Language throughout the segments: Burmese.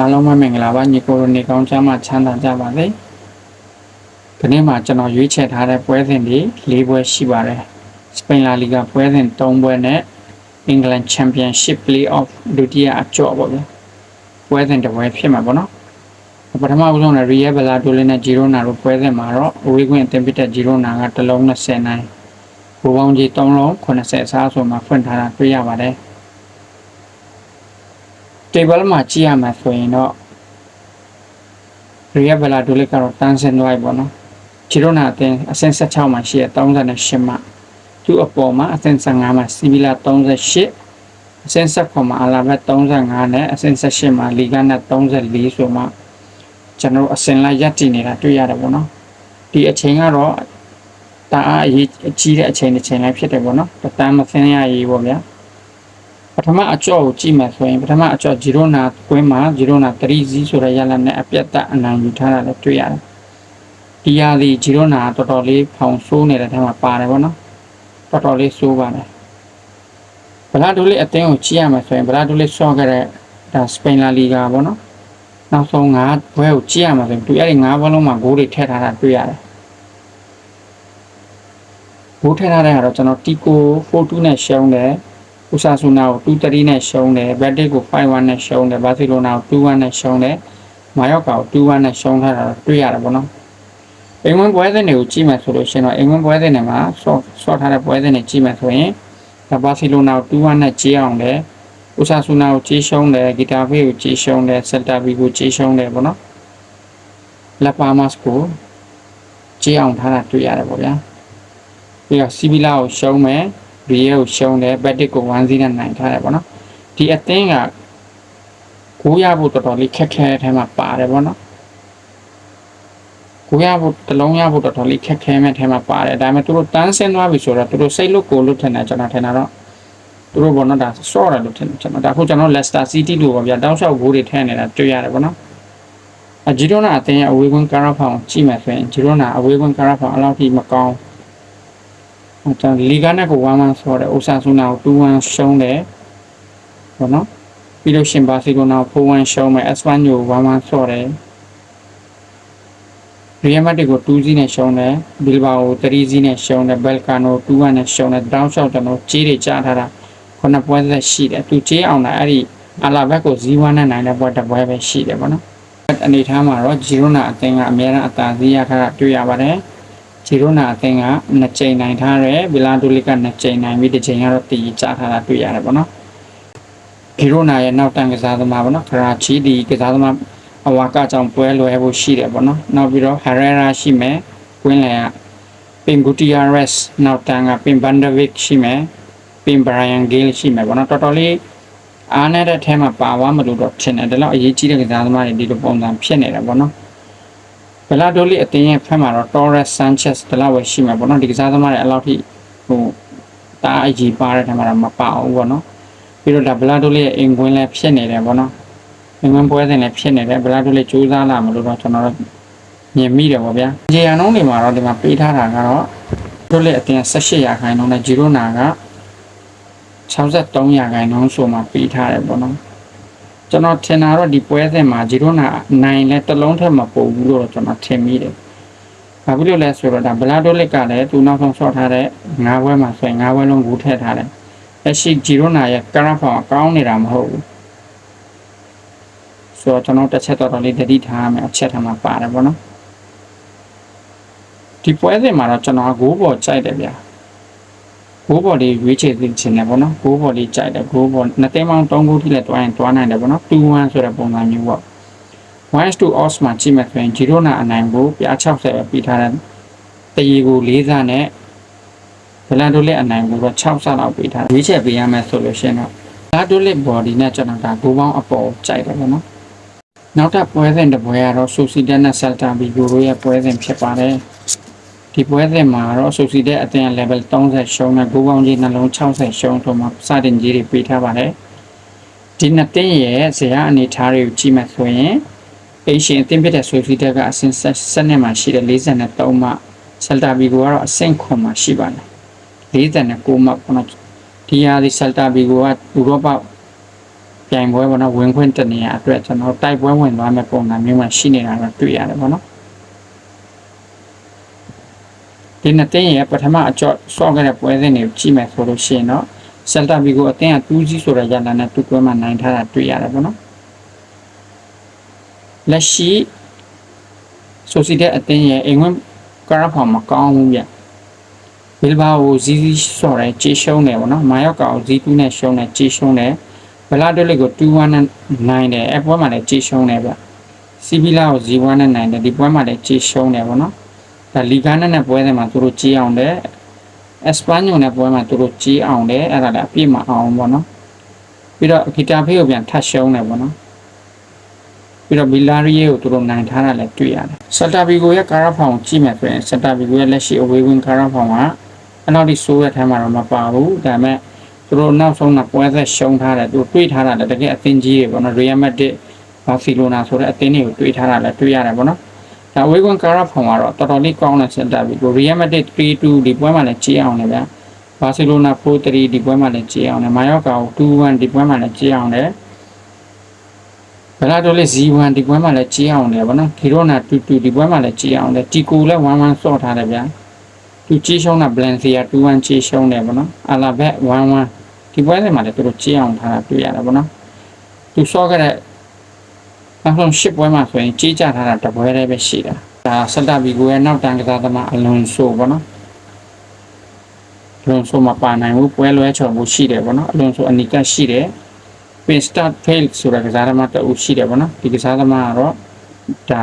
အားလုံးပဲမင်္ဂလာပါညီကိုတို့နေကောင်းချမ်းမှချမ်းသာကြပါစေဒီနေ့မှာကျွန်တော်ရွေးချယ်ထားတဲ့ပွဲစဉ်တွေ၄ပွဲရှိပါတယ်စပိန်လာလီဂါပွဲစဉ်၃ပွဲနဲ့အင်္ဂလန်ချန်ပီယံရှစ်ပလေးအော့ဒုတိယအကျော့ပေါ့ဗျာပွဲစဉ်တစ်ပွဲဖြစ်မှာပေါ့နော်ပထမဦးဆုံးနဲ့ရီယယ်ဘလာဒိုလီနဲ့ဂျီရိုနာတို့ပွဲစဉ်မှာတော့အဝေးကွင်းအသင်းပစ်တဲ့ဂျီရိုနာကတစ်လုံး20နိုင်ဘူပေါင်းကြီး3လုံး80အစားဆိုမှဖွင့်ထားတာတွေ့ရပါတယ် table မှာကြည့်ရမှာဆိုရင်တော့ Real Valladolid ကတော့တန်းစင်သွားပြီပေါ့နော်။ Girona အသင်းအဆင့်16မှာရှိရ38မှာသူ့အပေါ်မှာအဆင့်15မှာ Sevilla 38အဆင့်19မှာ Alaves 35နဲ့အဆင့်18မှာ Liga နဲ့34ဆိုမှကျွန်တော်တို့အဆင့်လိုက်ရပ်တည်နေတာတွေ့ရတယ်ပေါ့နော်။ဒီအချိန်ကတော့တအားအရေးအကြီးတဲ့အချိန်တစ်ချိန်လိုက်ဖြစ်တယ်ပေါ့နော်။တန်းမစင်းရရေးပေါ့ဗျာ။ ပထမအကြော့ကိုကြည့်မယ်ဆိုရင်ပထမအကြော့ဂျီရိုနာကွင်းမှာဂျီရိုနာ3စီးဆိုတဲ့ရလနဲ့အပြတ်သက်အနိုင်ယူထားတာလည်းတွေ့ရတယ်။ဒီဟာဒီဂျီရိုနာတော်တော်လေးဖောင်ဆိုးနေတဲ့ထဲမှာပါတယ်ဗောနော်။တော်တော်လေးဆိုးပါတယ်။ဗလာဒိုလေးအသင်းကိုကြည့်ရမယ်ဆိုရင်ဗလာဒိုလေးဆော့ခဲ့တဲ့ဒါစပိန်လာလီဂါဗောနော်။နောက်ဆုံး၅ဘွဲကိုကြည့်ရမှာဆိုရင်သူအဲ့ဒီ၅ဘွဲလုံးမှာဂိုးတွေထည့်ထားတာတွေ့ရတယ်။ဂိုးထည့်ထားတဲ့ဟာတော့ကျွန်တော်တီကို4-2နဲ့ရှုံးတယ်။ ဥဆာဆူနာကို2-3နဲ့ရှုံးတယ်ဘက်တစ်ကို5-1နဲ့ရှုံးတယ်ဘာစီလိုနာကို2-1နဲ့ရှုံးတယ်မာယော့ကာကို2-1နဲ့ရှုံးထားတာတွေ့ရတယ်ပေါ့နော်အင်္ဂလန်ပွဲစဉ်တွေကိုကြည့်မှဆိုလို့ရှိရင်တော့အင်္ဂလန်ပွဲစဉ်တွေမှာဆော့ဆော့ထားတဲ့ပွဲစဉ်တွေကြည့်မှဆိုရင်ဒါဘာစီလိုနာကို2-1နဲ့ကြေးအောင်တယ်ဥဆာဆူနာကိုကြေးရှုံးတယ်ဂီတာဖေးကိုကြေးရှုံးတယ်ဆက်တာဘီကိုကြေးရှုံးတယ်ပေါ့နော်လက်ပါမတ်ကိုကြေးအောင်ထားတာတွေ့ရတယ်ပေါ့ဗျာပြီးတော့စီဗီလာကိုရှုံးမယ် B ရဲ့ကိုရှုံးတယ်ဘက်တစ်ကို1-0နဲ့နိုင်ထားတယ်ပေါ့နော်ဒီအသင်းကကိုရဖို့တော်တော်လေးခက်ခဲတဲ့ထဲမှာပါတယ်ပေါ့နော်ကိုရဖို့တလုံးရဖို့တော်တော်လေးခက်ခဲမဲ့ထဲမှာပါတယ်ဒါပေမဲ့သူတို့တန်းဆင်းသွားပြီဆိုတော့သူတို့စိတ်လွတ်ကိုလွတ်ထင်တယ်ကျွန်တော်ထင်တာတော့သူတို့ဘောနော်ဒါဆော့တယ်လို့ထင်တယ်ကျွန်တော်ဒါခုကျွန်တော် Leicester City လို့ပေါ့ဗျာတောက်လျှောက်ဂိုးတွေထည့်နေတာတွေ့ရတယ်ပေါ့နော်အဂျီရိုနာအသင်းရဲ့အဝေးကွင်းကာရာဖောင်ကြည့်မယ်ဆိုရင်ဂျီရိုနာအဝေးကွင်းကာရာဖောင်အလောက်ထိမကောင်းအဲ ကျွန်တော်လီဂါနဲ့ကို1-1ဆော်တယ်အိုဆာဆူနာကို2-1ရှုံးတယ်ပေါ့နော်ပြီးလို့ရှင်ဘာစီလိုနာကို4-1ရှုံးမယ်အက်စပန်ညိုကို1-1ဆော်တယ်ရီယယ်မက်တစ်ကို2-0နဲ့ရှုံးတယ်ဘီလ်ဘာကို3-0နဲ့ရှုံးတယ်ဘယ်ကာနို2-1နဲ့ရှုံးတယ်တောင်းလျှောက်ကျွန်တော်ကြေးတွေကြားထားတာခုနှစ်ပွဲသက်ရှိတယ်သူကြေးအောင်တာအဲ့ဒီအလာဘက်ကို0-1နဲ့နိုင်တဲ့ပွဲတစ်ပွဲပဲရှိတယ်ပေါ့နော်အနေထားမှာတော့ဂျီရိုနာအသင်းကအများအားအသာစီးရထားတာတွေ့ရပါတယ် ဂျီရိုနာအသင်းက2ကြိမ်နိုင်ထားတယ်ဗီလာဒိုလီက2ကြိမ်နိုင်ပြီးတစ်ကြိမ်ကတော့တည်ကြထားတာတွေ့ရတယ်ပေါ့နော်ဂျီရိုနာရဲ့နောက်တန်ကစားသမားပေါ့နော်ကရာချီဒီကစားသမားအဝါကကြောင့်ပွဲလွယ်ဖို့ရှိတယ်ပေါ့နော်နောက်ပြီးတော့ဟရရာရှိမယ်ကွင်းလယ်ကပင်ဂူတီယာရက်စ်နောက်တန်ကပင်ဘန်ဒဗစ်ရှိမယ်ပင်ဘရိုင်ယန်ဂေးရှိမယ်ပေါ့နော်တော်တော်လေးအားနဲ့တဲ့အထဲမှာပါသွားမလို့တော့ထင်တယ်ဒါတော့အရေးကြီးတဲ့ကစားသမားတွေဒီလိုပုံစံဖြစ်နေတယ်ပေါ့နော် ဘလာဒိုလီအတင်းရဲ့ဖက်မှာတော့ Torres Sanchez ဒီလောက်ပဲရှိမှာပေါ့နော်ဒီကစားသမားတွေအလောက်ထိဟိုတာအကြီးပါတဲ့ထဲမှာတော့မပါဘူးပေါ့နော်ပြီးတော့ဒါဘလာဒိုလီရဲ့အင်ကွင်းလည်းဖြစ်နေတယ်ပေါ့နော်အင်ကွင်းပွဲစဉ်လည်းဖြစ်နေတယ်ဘလာဒိုလီစူးစမ်းလာမလို့တော့ကျွန်တော်တို့မြင်မိတယ်ပေါ့ဗျာဂျေယန်နှုံးတွေမှာတော့ဒီမှာပေးထားတာကတော့ဒိုလီအတင်း18ရာခိုင်နှုန်းနဲ့ဂျီရိုနာက63ရာခိုင်နှုန်းဆိုမှပေးထားတယ်ပေါ့နော် ကျွန်တော်ထင်တာတော့ဒီပွဲစဉ်မှာဂျီရိုနာနိုင်လဲတစ်လုံးထက်မပိုဘူးလို့တော့ကျွန်တော်ထင်မိတယ်။ဘာဖြစ်လို့လဲဆိုတော့ဒါဘလာဒိုလစ်ကလည်းသူနောက်ဆုံးဆော့ထားတဲ့၅ဘွဲမှာဆိုရင်၅ဘွဲလုံးကူထည့်ထားတယ်။လက်ရှိဂျီရိုနာရဲ့ကရဖောင်အကောင်းနေတာမဟုတ်ဘူး။ဆိုတော့ကျွန်တော်တစ်ချက်တော့လေးတတိထားရမယ်အချက်ထမှာပါတယ်ပေါ့နော်။ဒီပွဲစဉ်မှာတော့ကျွန်တော်ဂိုးပေါ်ကြိုက်တယ်ဗျာ။ ဂိုးဘော်လေးရွေးချယ်သိချင်တယ်ပေါ့နော်ဂိုးဘော်လေးကြိုက်တယ်ဂိုးဘော်နှစ်သိန်းပေါင်း3ခုထိလည်းတွားရင်တွားနိုင်တယ်ပေါ့နော်2-1ဆိုတဲ့ပုံစံမျိုးပေါ့1 to odds မှာကြည့်မယ်ဆိုရင်ဂျီရိုနာအနိုင်ကိုပြား60ပဲပြီးထားတယ်တရီကို4ဆနဲ့ဘလန်ဒိုလက်အနိုင်ကိုတော့6ဆလောက်ပြီးထားတယ်ရွေးချယ်ပေးရမယ်ဆိုလို့ရှိရင်တော့ဘလန်ဒိုလက်ဘော်ဒီနဲ့ကျွန်တော်ကဂိုးပေါင်းအပေါ်ကြိုက်တယ်ပေါ့နော်နောက်ထပ်ပွဲစဉ်တစ်ပွဲကတော့ဆိုစီတက်နဲ့ဆယ်တာဘီဂိုတို့ရဲ့ပွဲစဉ်ဖြစ်ပါတယ် ဒီပွဲစဉ်မှာတော့ဆိုစီတဲ့အသင်း level 30ရှုံးနဲ့ဂိုးပေါင်းကြီးနှလုံး60ရှုံးဆိုမှစတင်ကြီးတွေပေးထားပါတယ်ဒီနှစ်တင်းရဲ့ဇရာအနေထားတွေကိုကြည့်မှဆိုရင်အိရှင်အသင်းဖြစ်တဲ့ဆိုစီတက်ကအဆင့်7နဲ့မှာရှိတဲ့43မှဆယ်တာဘီကိုကတော့အဆင့်9မှာရှိပါတယ်49မှပေါ့နော်ဒီဟာဒီဆယ်တာဘီကိုကဥရောပပြိုင်ပွဲပေါ့နော်ဝင်ခွင့်တနေရအတွက်ကျွန်တော်တိုက်ပွဲဝင်သွားမဲ့ပုံစံမျိုးမှရှိနေတာတော့တွေ့ရတယ်ပေါ့နော် ဒီနှစ်တင်းရဲ့ပထမအကြော့ဆော့ခဲ့တဲ့ပွဲစဉ်တွေကိုကြည့်မယ်ဆိုလို့ရှိရင်တော့ဆယ်တာဘီကိုအတင်းက2ကြီးဆိုတဲ့ရလနဲ့တူပွဲမှာနိုင်ထားတာတွေ့ရတယ်ပေါ့နော်လက်ရှိဆိုစီတဲ့အတင်းရဲ့အိမ်ဝင်ကရဖောင်မကောင်းဘူးဗျဘီလ်ဘာကိုဇီးဇီးဆော့တယ်ကြေးရှုံးတယ်ပေါ့နော်မာယော့ကာကိုဇီးတူးနဲ့ရှုံးတယ်ကြေးရှုံးတယ်ဘလာဒိုလစ်ကို2-1နဲ့နိုင်တယ်အပွဲမှာလည်းကြေးရှုံးတယ်ဗျစီဗီလာကို0-1နဲ့နိုင်တယ်ဒီပွဲမှာလည်းကြေးရှုံးတယ်ပေါ့နော် ဒါလီဂါနဲ့ပွဲတွေမှာသူတို့ကြေးအောင်တယ်အစပန်ညိုနဲ့ပွဲမှာသူတို့ကြေးအောင်တယ်အဲ့ဒါလည်းအပြည့်မအောင်ပေါ့နော်ပြီးတော့ဂီတာဖေးကိုပြန်ထပ်ရှုံးတယ်ပေါ့နော်ပြီးတော့ဘီလာရီယေကိုသူတို့နိုင်ထားတာလည်းတွေ့ရတယ်။စတာဘီကိုရဲ့ကာရာဖောင်ကြည့်မယ်ဆိုရင်စတာဘီကိုရဲ့လက်ရှိအဝေးဝင်ကာရာဖောင်ကအဲ့လောက်ထိဆိုးတဲ့ထဲမှာတော့မပါဘူး။ဒါပေမဲ့သူတို့နောက်ဆုံးကပွဲဆက်ရှုံးထားတယ်သူတွေးထားတာလည်းတကယ်အသင်းကြီးတွေပေါ့နော်ရီယယ်မက်ဒစ်ဘာစီလိုနာဆိုတဲ့အသင်းတွေကိုတွေးထားတာလည်းတွေးရတယ်ပေါ့နော်။ ဒါအဝေးဝင်ကာရာဖောင်ကတော့တော်တော်လေးကောင်းတဲ့စတာဘီကိုရီယယ်မက်ဒစ်3-2ဒီပွဲမှာလည်းကြေးအောင်တယ်ဗျာ။ဘာစီလိုနာ4-3ဒီပွဲမှာလည်းကြေးအောင်တယ်။မာယော့ကာကို2-1ဒီပွဲမှာလည်းကြေးအောင်တယ်။ဘလာတိုလေး Z1 ဒီပွဲမှာလည်းကြီးအောင်တယ်ဗောနော်ဂီရိုနာ22ဒီပွဲမှာလည်းကြီးအောင်တယ်တီကိုလည်း11ဆော့ထားတယ်ဗျာသူကြီးရှုံးတာ Balencia 21ကြီးရှုံးတယ်ဗောနော်အလာဘက်11ဒီပွဲတွေမှာလည်းသူတို့ကြီးအောင်ထားတာတွေ့ရတယ်ဗောနော်သူဆော့ခဲ့တဲ့ နောက်ဆုံး10ပွဲမှာဆိုရင်ကြီးကြထားတာတပွဲတည်းပဲရှိတာဒါစက်တာဘီကိုရဲ့နောက်တန်းကစားသမားအလွန်ဆိုဗောနော်အလွန်ဆိုမပါနိုင်ဘူးပွဲလွဲချော်မှုရှိတယ်ဗောနော်အလွန်ဆိုအနိကရှိတယ် pin start fail ဆိုတဲ့ကစားသမားတအုပ်ရှိတယ်ဗောနော်ဒီကစားသမားကတော့ဒါ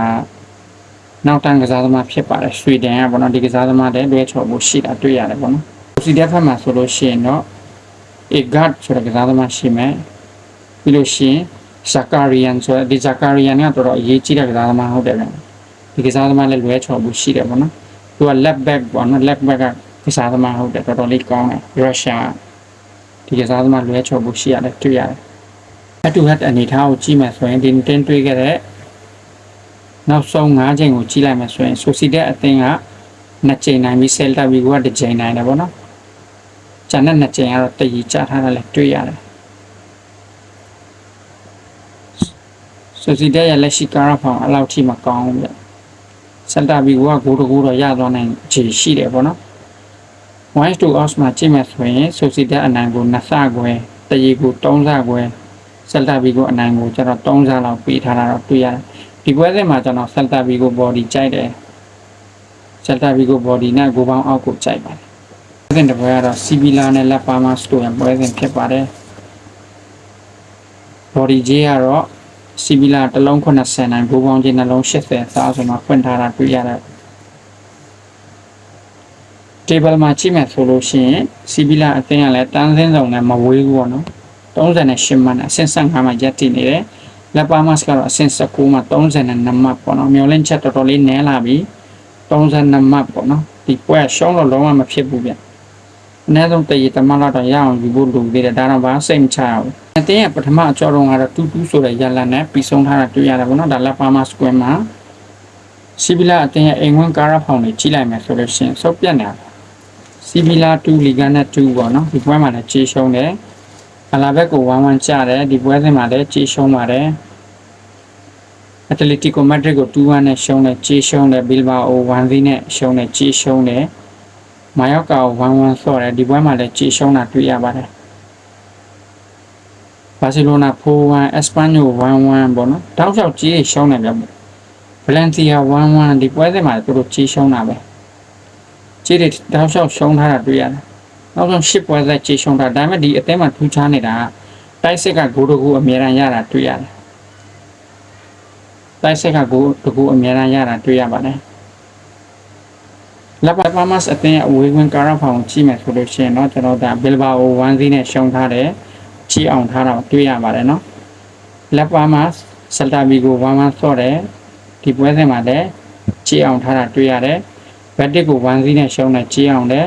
နောက်တန်းကစားသမားဖြစ်ပါတယ်ဆွေဒင်ကဗောနော်ဒီကစားသမားတဲ့လွဲချော်မှုရှိတာတွေ့ရတယ်ဗောနော်စီဒက်ဖက်မှာဆိုလို့ရှိရင်တော့ a guard ဆိုတဲ့ကစားသမားရှိမယ်ပြီးလို့ရှိရင် ဇကာရီယန်ဆိုတဲ့ဒီဇကာရီယန်ကတော်တော်အရေးကြီးတဲ့ကစားသမားဟုတ်တယ်ဗျဒီကစားသမားလည်းလွဲချော်မှုရှိတယ်ဗောနော်သူက left back ဗောနော် left back ကကစားသမားဟုတ်တယ်တော်တော်လေးကောင်းတယ်ရုရှားဒီကစားသမားလွဲချော်မှုရှိရတယ်တွေ့ရတယ်အတူဟတ်အနေထားကိုကြည့်မယ်ဆိုရင်ဒီတင်တွေးခဲ့တဲ့နောက်ဆုံး၅ချိန်ကိုကြည့်လိုက်မယ်ဆိုရင်ဆိုစီတဲ့အသင်းကနှစ်ချိန်နိုင်ပြီးဆယ်တာဘီကတစ်ချိန်နိုင်တယ်ပေါ့နော်။ကျန်တဲ့နှစ်ချိန်ကတော့တည်ကြထားတာလည်းတွေ့ရတယ်။ ဆိုစီတဲ့ရဲ့လက်ရှိကာရာဖောင်အလောက်ထိမကောင်းဘူးဗျ။ဆယ်တာဘီကဂိုးတကူတော့ရသွားနိုင်ခြေရှိတယ်ပေါ့နော်။1 to odds မှာကြည့်မယ်ဆိုရင်ဆိုစီတဲ့အနိုင်ကို2ဆခွဲတရီကို3ဆခွဲဆယ်တာဘီကိုအနိုင်ကိုကျွန်တော်3စားလောက်ပေးထားတာတော့တွေ့ရတယ်ဒီပွဲစဉ်မှာကျွန်တော်ဆယ်တာဘီကို body ကြိုက်တယ်ဆယ်တာဘီကို body နဲ့ကိုပေါင်းအောက်ကိုကြိုက်ပါတယ်ပွဲစဉ်တစ်ပွဲကတော့စီဘီလာနဲ့လက်ပါမစတိုရပွဲစဉ်ဖြစ်ပါတယ် body ကြီးကတော့ စီဘီလာတစ်လုံး80နိုင်ကိုပေါင်းချင်းနှလုံး80စားဆိုတော့ဖွင့်ထားတာတွေ့ရတယ် table မှာကြည့်မယ်ဆိုလို့ရှိရင်စီဘီလာအသင်းကလည်းတန်းစင်းဆောင်နဲ့မဝေးဘူးပေါ့နော်38မှတ်နဲ့အဆင့်15မှာရပ်တည်နေတယ်လက်ပါမတ်ကတော့အဆင့်19မှာ32မှတ်ပေါ့နော်မျောလင့်ချက်တော်တော်လေးနည်းလာပြီ32မှတ်ပေါ့နော်ဒီပွဲရှုံးတော့လုံးဝမဖြစ်ဘူးဗျအနည်းဆုံးတရတမလောက်တော့ရအောင်ယူဖို့လိုသေးတယ်ဒါတော့ဘာစိတ်မချရဘူး အတင်းရဲ့ပထမအကြောတော့ကတော့တူတူဆိုတဲ့ရလန်နဲ့ပြီးဆုံးထားတာတွေ့ရတယ်ပေါ့နော်ဒါလက်ပါမတ်စကွဲမှာစီဗီလာအတင်းရဲ့အိမ်ဝင်ကာရာဖောင်တွေကြီးလိုက်မယ်ဆိုလို့ရှိရင်စုပ်ပြတ်နေတယ်စီဗီလာ2လီဂါနဲ့2ပေါ့နော်ဒီပွဲမှာလည်းကြေးရှုံးတယ်အလာဘက်ကိုဝမ်းဝမ်းကြတယ်ဒီပွဲစဉ်မှာလည်းကြေးရှုံးပါတယ်အတလက်တီကိုမက်ဒရစ်ကို2-1နဲ့ရှုံးတယ်ကြေးရှုံးတယ်ဘီလ်ဘာအို1-0နဲ့ရှုံးတယ်ကြေးရှုံးတယ်မာယောက်ကာကို1-1ဆော့တယ်ဒီပွဲမှာလည်းကြေးရှုံးတာတွေ့ရပါတယ် ဘာစီလိုနာ4-1အက်စပန်ညို1-1ပေါ့နော်တောက်လျှောက်ကြေးရှုံးတယ်ဗျဗလန်စီယာ1-1ဒီပွဲစဉ်မှာသူတို့ကြေးရှုံးတာပဲကြေးတွေတောက်လျှောက်ရှုံးထားတာတွေ့ရတယ်နောက်ဆုံး10ပွဲသက်ကြေရှုံးတာဒါပေမဲ့ဒီအသင်းမှာထူးခြားနေတာကတိုက်စစ်ကဂိုးတကူအများရန်ရတာတွေ့ရတယ်တိုက်စစ်ကဂိုးတကူအများရန်ရတာတွေ့ရပါတယ်လက်ပါမတ်အသင်းရဲ့အဝေးဝင်ကာရာဖောင်ကြည့်မယ်ဆိုလို့ရှိရင်တော့ကျွန်တော်ဒါဘီလ်ဘာအို1စီးနဲ့ရှုံးထားတယ် ကြည့်အောင်ထားတာတွေ့ရပါတယ်နော်လက်ပါမတ်ဆယ်တာဘီကို1 1ဆော့တယ်ဒီပွဲစဉ်မှာလည်းကြည့်အောင်ထားတာတွေ့ရတယ်ဘက်တစ်ကို1စီးနဲ့ရှုံးတယ်ကြည့်အောင်တယ်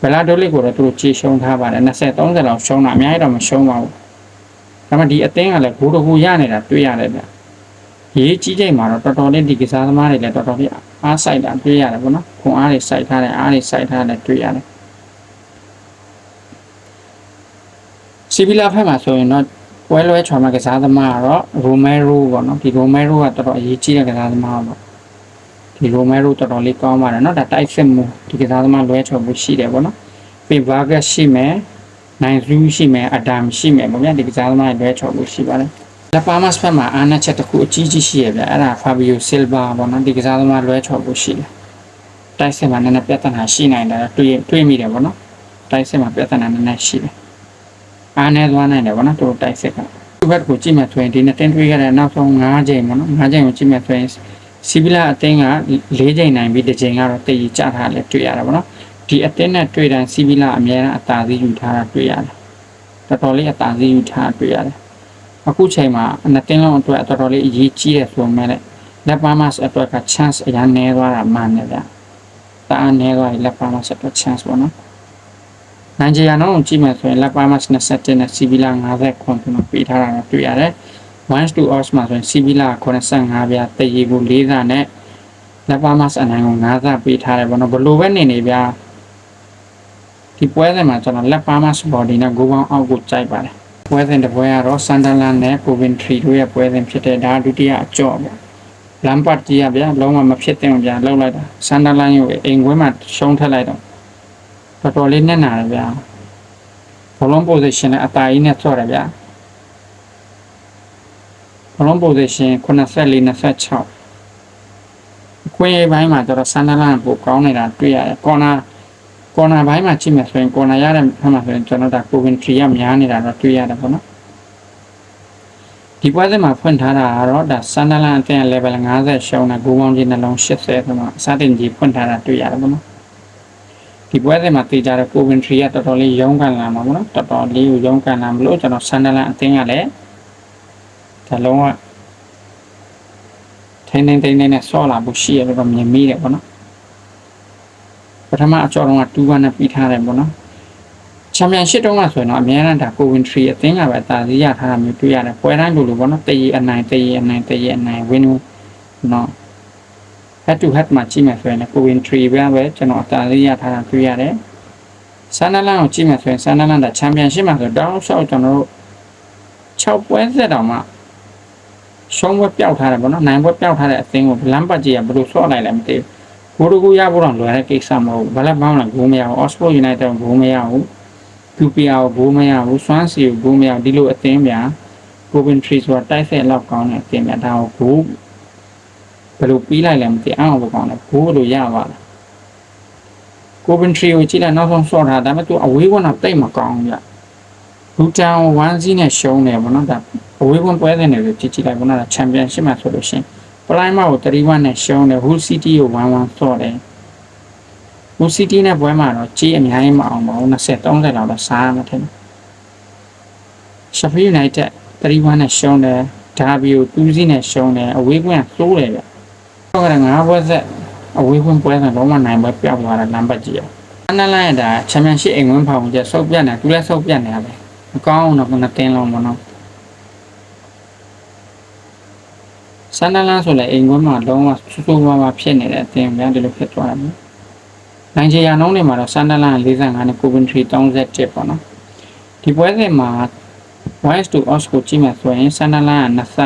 ဗလာဒိုလစ်ကိုတော့သူတို့ခြေရှုံးထားပါတယ်20 30လောက်ရှုံးတာအများကြီးတော့မရှုံးပါဘူးဒါမှဒီအသင်းကလည်းဂိုးတကူရနေတာတွေ့ရတယ်ဗျရေးကြီးချိန်မှာတော့တော်တော်လေးဒီကစားသမားတွေလည်းတော်တော်လေးအားဆိုင်တာတွေ့ရတယ်ပေါ့နော်ခွန်အားတွေစိုက်ထားတယ်အားတွေစိုက်ထားတယ်တွေ့ရတယ် စီဗီလာဖက်မှာဆိုရင်တော့ပွဲလွဲချော်မှာကစားသမားကတော့ရိုမဲရိုပေါ့နော်ဒီရိုမဲရိုကတော်တော်အရေးကြီးတဲ့ကစားသမားပေါ့ဒီရိုမဲရိုတော်တော်လေးကောင်းပါတယ်နော်ဒါတိုက်စစ်မှုဒီကစားသမားလွဲချော်မှုရှိတယ်ပေါ့နော်ပြီးဘာဂတ်ရှိမယ်နိုင်ဇူးရှိမယ်အဒမ်ရှိမယ်ပေါ့ဗျာဒီကစားသမားလွဲချော်မှုရှိပါတယ်လက်ပါမတ်ဖက်မှာအာနာချက်တစ်ခုအကြီးကြီးရှိရဗျအဲ့ဒါဖာဘီယိုဆီလ်ဗာပေါ့နော်ဒီကစားသမားလွဲချော်မှုရှိတယ်တိုက်စစ်မှာနည်းနည်းပြဿနာရှိနိုင်တယ်တွေးတွေးမိတယ်ပေါ့နော်တိုက်စစ်မှာပြဿနာနည်းနည်းရှိတယ် အားနေသွားနိုင်တယ်ပေါ့နော်သူတိုက်စစ်ကဘက်ကိုကြည့်မှဆိုရင်ဒီနဲ့တင်တွေးခဲ့တဲ့နောက်ဆုံး9ချိန်ပေါ့နော်9ချိန်ကိုကြည့်မှဆိုရင်စီဗီလာအသင်းက4ချိန်နိုင်ပြီးတစ်ချိန်ကတော့တည်ကြထားလဲတွေ့ရတာပေါ့နော်ဒီအသင်းနဲ့တွေ့တိုင်းစီဗီလာအများအားအသာစီးယူထားတာတွေ့ရတယ်တော်တော်လေးအသာစီးယူထားတွေ့ရတယ်အခုချိန်မှာအနှစ်တင်းလုံးအတွက်တော်တော်လေးအရေးကြီးတယ်ဆိုမှလည်းလက်ပါမတ်အတွက်က chance အများနည်းသွားတာမှန်တယ်ဗျတအားနည်းသွားပြီလက်ပါမတ်အတွက် chance ပေါ့နော် နိုင်ဂျီယာနော်ကိုကြည့်မယ်ဆိုရင်လက်ပါမတ်27နဲ့စီဗီလာ50ခွန်ကျွန်တော်ပေးထားတာတော့တွေ့ရတယ်1 to odds မှာဆိုရင်စီဗီလာ85ပြားတရေကို4စာနဲ့လက်ပါမတ်အနိုင်ကို5စာပေးထားတယ်ဘောနော်ဘလို့ပဲနေနေဗျာဒီပွဲစဉ်မှာကျွန်တော်လက်ပါမတ် body နဲ့ဂိုးပေါင်းအောက်ကိုကြိုက်ပါတယ်ပွဲစဉ်တစ်ပွဲကတော့ Sunderland နဲ့ Coventry တို့ရဲ့ပွဲစဉ်ဖြစ်တဲ့ဒါဒုတိယအကြော့ပေါ့လမ်ပတ်ကြီးကဗျာလုံးဝမဖြစ်သင့်ဘူးဗျာလောက်လိုက်တာ Sunderland ကိုအိမ်ခွဲမှာရှုံးထက်လိုက်တော့ တော်တော်လေးနဲ့နာတယ်ဗျာဘလုံး position နဲ့အတားကြီးနဲ့ဆော့တယ်ဗျာဘလုံး position 84 26အခွင့်အရေးပိုင်းမှာကျတော့ဆန်နလန်ပိုကောင်းနေတာတွေ့ရတယ်ကော်နာကော်နာဘိုင်းမှာကြည့်မယ်ဆိုရင်ကော်နာရတဲ့ဘက်မှာဆိုရင်ကျွန်တော်ဒါ Coventry ကများနေတာတော့တွေ့ရတယ်ပေါ့နော်ဒီပွဲစဉ်မှာဖွင့်ထားတာကတော့ဒါဆန်နလန်အသင်း level 50ရှုံးတဲ့ဂိုးပေါင်းကြီးနှလုံး80ဆိုတော့အစတင်ကြီးဖွင့်ထားတာတွေ့ရတယ်ပေါ့နော် ဒီပွဲစဉ်မှာတေးကြတဲ့ Coventry ကတော်တော်လေးရုန်းကန်လာမှာပေါ့နော်တော်တော်လေးကိုရုန်းကန်လာမလို့ကျွန်တော်ဆန်နလန်အသင်းကလည်းဒါလုံးဝထိန်းထိန်းသိမ်းသိမ်းနဲ့ဆော့လာဖို့ရှိရလို့တော့မြင်မိတယ်ပေါ့နော်ပထမအကြောတော့က2-1နဲ့ပြီးထားတယ်ပေါ့နော်ချန်ပီယံရှစ်တုန်းကဆိုရင်တော့အများအားဒါ Coventry အသင်းကပဲတာစီရထားတာမျိုးတွေ့ရတယ်ပွဲတိုင်းလိုလိုပေါ့နော်တရေအနိုင်တရေအနိုင်တရေအနိုင် win နော် head to head မှာကြည့်မယ်ဆိုရင်လည်း Coventry ပဲပဲကျွန်တော်အတာစီရထားတာတွေ့ရတယ်ဆန်နလန်ကိုကြည့်မယ်ဆိုရင်ဆန်နလန်ဒါချန်ပီယံရှစ်မှာဆိုတောင်းလျှောက်ကျွန်တော်တို့6ပွဲဆက်တောင်မှရှုံးပွဲပျောက်ထားတယ်ပေါ့နော်နိုင်ပွဲပျောက်ထားတဲ့အသင်းကိုလမ်းပတ်ကြီးကဘယ်လိုဆော့လိုက်လဲမသိဘူးဂိုးတကူရဖို့တော့လွယ်တဲ့ကိစ္စမဟုတ်ဘူးဘလက်ဘောင်းလည်းဂိုးမရဘူး Oxford United ဂိုးမရဘူး QPR ကိုဂိုးမရဘူး Swansea ကိုဂိုးမရဘူးဒီလိုအသင်းများ Coventry ဆိုတာတိုက်ဆက်လောက်ကောင်းတဲ့အသင်းများဒါကိုဂိုး ဘယ်လိုပြီးလိုက်လဲမသိအောင်ဘကောင်းလဲဂိုးလိုရပါလား Coventry ကိုကြည့်လိုက်နောက်ဆုံးဆော့ထားဒါပေမဲ့သူအဝေးကတော့တိတ်မကောင်းဘူးဗျလူတန်1စီးနဲ့ရှုံးတယ်ဗောနော်ဒါအဝေးကွန်ပွဲစဉ်တွေကိုကြည့်ကြည့်လိုက်ဗောနော်ဒါချန်ပီယံရှစ်မှာဆိုလို့ရှိရင်ပလိုင်းမာကို31နဲ့ရှုံးတယ်ဟူစီးတီးကို1-1ဆော့တယ်ဟူစီးတီးနဲ့ပွဲမှာတော့ကြီးအများကြီးမအောင်ပါဘူး20 30လောက်တော့စားရမှာထင်တယ်ရှက်ဖီးယူနိုက်တက်31နဲ့ရှုံးတယ်ဒါဘီကို2စီးနဲ့ရှုံးတယ်အဝေးကွန်ကသိုးတယ်ဗျ တော့ကငါးပွဲဆက်အဝေးကွန်ပွဲစဉ်လုံးဝနိုင်ပွဲပြောက်သွားတာလမ်းပတ်ကြီးရအနလိုင်းဒါချန်ပီယံရှစ်အိမ်ဝင်ဖောင်ကျဆုတ်ပြတ်နေသူလည်းဆုတ်ပြတ်နေရပဲမကောင်းတော့နှစ်တင်းလုံးပေါ့နော်ဆန်နလန်ဆိုလည်းအိမ်ကွန်းမှာလုံးဝဆူဆူဝါးဝါဖြစ်နေတဲ့အတင်းများဒီလိုဖြစ်သွားတယ်နော်နိုင်ဂျီယာနှုန်းတွေမှာတော့ဆန်နလန်45နဲ့ Coventry 37ပေါ့နော်ဒီပွဲစဉ်မှာ West to Ox ကိုကြည့်မှဆိုရင်ဆန်နလန်ကနှစ်ဆ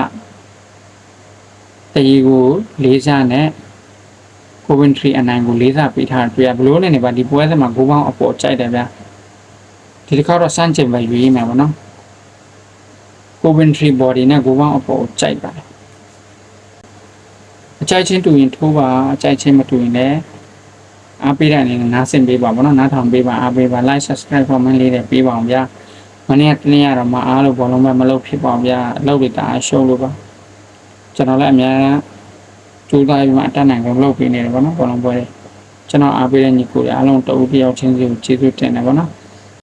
တရီကို၄ဆနဲ့ Coventry အနိုင်ကို၄ဆပေးထားတယ်တွေ့ရဘလို့နဲ့နေပါဒီပွဲစဉ်မှာဂိုးပေါင်းအပေါ်ကြိုက်တယ်ဗျာဒီတစ်ခါတော့စမ်းချင်ပဲရွေးမယ်ပေါ့နော် Coventry body နဲ့ဂိုးပေါင်းအပေါ်ကြိုက်ပါတယ်အကြိုက်ချင်းတူရင်ထိုးပါအကြိုက်ချင်းမတူရင်လည်းအားပေးတဲ့အနေနဲ့နားဆင်ပေးပါဘောနော်နားထောင်ပေးပါအားပေးပါ like subscribe comment လေးတွေပေးပါအောင်ဗျာမနေ့ကတနေ့ကတော့မအားလို့ဘောလုံးပဲမလုပ်ဖြစ်ပါအောင်ဗျာအလုပ်တွေတအားရှုံးလို့ပါ ကျွန်တော်လည်းအများအားကြိုးစားပြီးမှအတက်နိုင်ဆုံးလုပ်ပေးနေတယ်ဘောနော်ဘောလုံးပွဲတွေကျွန်တော်အားပေးတဲ့ညီကိုတွေအားလုံးတအူးတယောက်ချင်းစီကိုကျေးဇူးတင်တယ်ဘောနော်